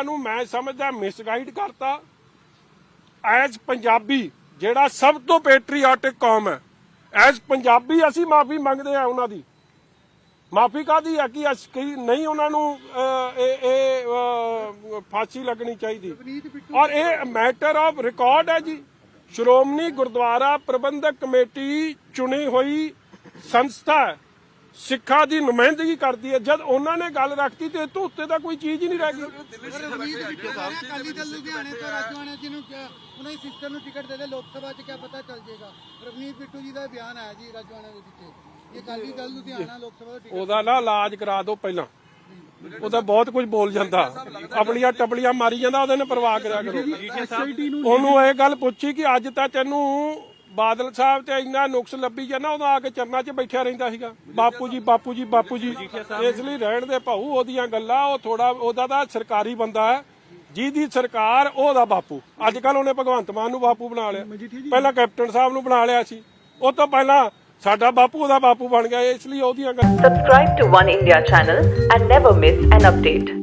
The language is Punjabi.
ਲੋਕਾਂ ਨੂੰ ਮੈਂ ਸਮਝਦਾ ਮਿਸਗਾਈਡ ਕਰਤਾ। ਐਜ਼ ਪੰਜਾਬੀ ਜਿਹੜਾ ਸਭ ਤੋਂ ਪੈਟਰੀਆਟਿਕ ਕੌਮ ਹੈ। ਐਜ਼ ਪੰਜਾਬੀ ਅਸੀਂ ਮਾਫੀ ਮੰਗਦੇ ਆ ਉਹਨਾਂ ਦੀ। ਮਾਫੀ ਕਾਦੀ ਆ ਕਿ ਅਸੀਂ ਨਹੀਂ ਉਹਨਾਂ ਨੂੰ ਇਹ ਇਹ ਫਾਂਸੀ ਲੱਗਣੀ ਚਾਹੀਦੀ। ਔਰ ਇਹ ਮੈਟਰ ਆਫ ਰਿਕਾਰਡ ਹੈ ਜੀ। ਸ਼੍ਰੋਮਣੀ ਗੁਰਦੁਆਰਾ ਪ੍ਰਬੰਧਕ ਕਮੇਟੀ ਚੁਣੀ ਹੋਈ ਸੰਸਥਾ ਸਿੱਖਾਂ ਦੀ ਨੁਮਾਇੰਦਗੀ ਕਰਦੀ ਹੈ ਜਦ ਉਹਨਾਂ ਨੇ ਗੱਲ ਰੱਖਤੀ ਤੇ ਤੋਂ ਉੱਤੇ ਤਾਂ ਕੋਈ ਚੀਜ਼ ਹੀ ਨਹੀਂ ਰਹਿ ਗਈ ਰਵਨੀਤ ਬਿੱਟੂ ਕਹਿ ਰਹੇ ਅਕਾਲੀ ਦਲ ਲੁਧਿਆਣੇ ਤੋਂ ਰਾਜਵਾਨਾ ਜੀ ਨੂੰ ਕਿਹਾ ਉਹਨਾਂ ਦੀ ਸਿਸਟਰ ਨੂੰ ਟਿਕਟ ਦੇ ਦੇ ਲੋਕ ਸਭਾ 'ਚ ਕਿਆ ਪਤਾ ਚੱਲ ਜਾਏਗਾ ਰਵਨੀਤ ਬਿੱਟੂ ਜੀ ਦਾ ਬਿਆਨ ਆਇਆ ਜੀ ਰਾਜਵਾਨਾ ਦੇ ਵਿੱਚ ਇਹ ਅਕਾਲੀ ਦਲ ਲੁਧਿਆਣਾ ਲੋਕ ਸਭਾ ਦਾ ਟਿਕਟ ਉਹਦਾ ਨਾ ਇਲਾਜ ਕਰਾ ਦਿਓ ਪਹਿਲਾਂ ਉਹਦਾ ਬਹੁਤ ਕੁਝ ਬੋਲ ਜਾਂਦਾ ਆਪਣੀਆਂ ਟਪਲੀਆਂ ਮਾਰੀ ਜਾਂਦਾ ਉਹਦੇ ਨੇ ਪਰਵਾਹ ਕਰਿਆ ਕਰੋ ਉਹਨੂੰ ਇਹ ਗੱਲ ਪੁੱਛੀ ਕਿ ਅੱਜ ਤਾਂ ਤੈਨੂੰ ਬਾਦਲ ਸਾਹਿਬ ਤੇ ਇੰਨਾ ਨੁਕਸ ਲੱਭੀ ਜਾਂਦਾ, ਉਹਦਾ ਆ ਕੇ ਚਰਨਾਂ 'ਚ ਬੈਠਿਆ ਰਹਿੰਦਾ ਸੀਗਾ। ਬਾਪੂ ਜੀ ਬਾਪੂ ਜੀ ਬਾਪੂ ਜੀ, ਇਸ ਲਈ ਰਹਿਣ ਦੇ ਭਾਊ ਉਹਦੀਆਂ ਗੱਲਾਂ, ਉਹ ਥੋੜਾ ਉਹਦਾ ਤਾਂ ਸਰਕਾਰੀ ਬੰਦਾ ਹੈ। ਜਿਹਦੀ ਸਰਕਾਰ ਉਹਦਾ ਬਾਪੂ। ਅੱਜ ਕੱਲ ਉਹਨੇ ਭਗਵੰਤ ਮਾਨ ਨੂੰ ਬਾਪੂ ਬਣਾ ਲਿਆ। ਪਹਿਲਾਂ ਕੈਪਟਨ ਸਾਹਿਬ ਨੂੰ ਬਣਾ ਲਿਆ ਸੀ। ਉਹ ਤੋਂ ਪਹਿਲਾਂ ਸਾਡਾ ਬਾਪੂ, ਉਹਦਾ ਬਾਪੂ ਬਣ ਗਿਆ। ਇਸ ਲਈ ਉਹਦੀਆਂ ਗੱਲਾਂ Subscribe to One India channel and never miss an update.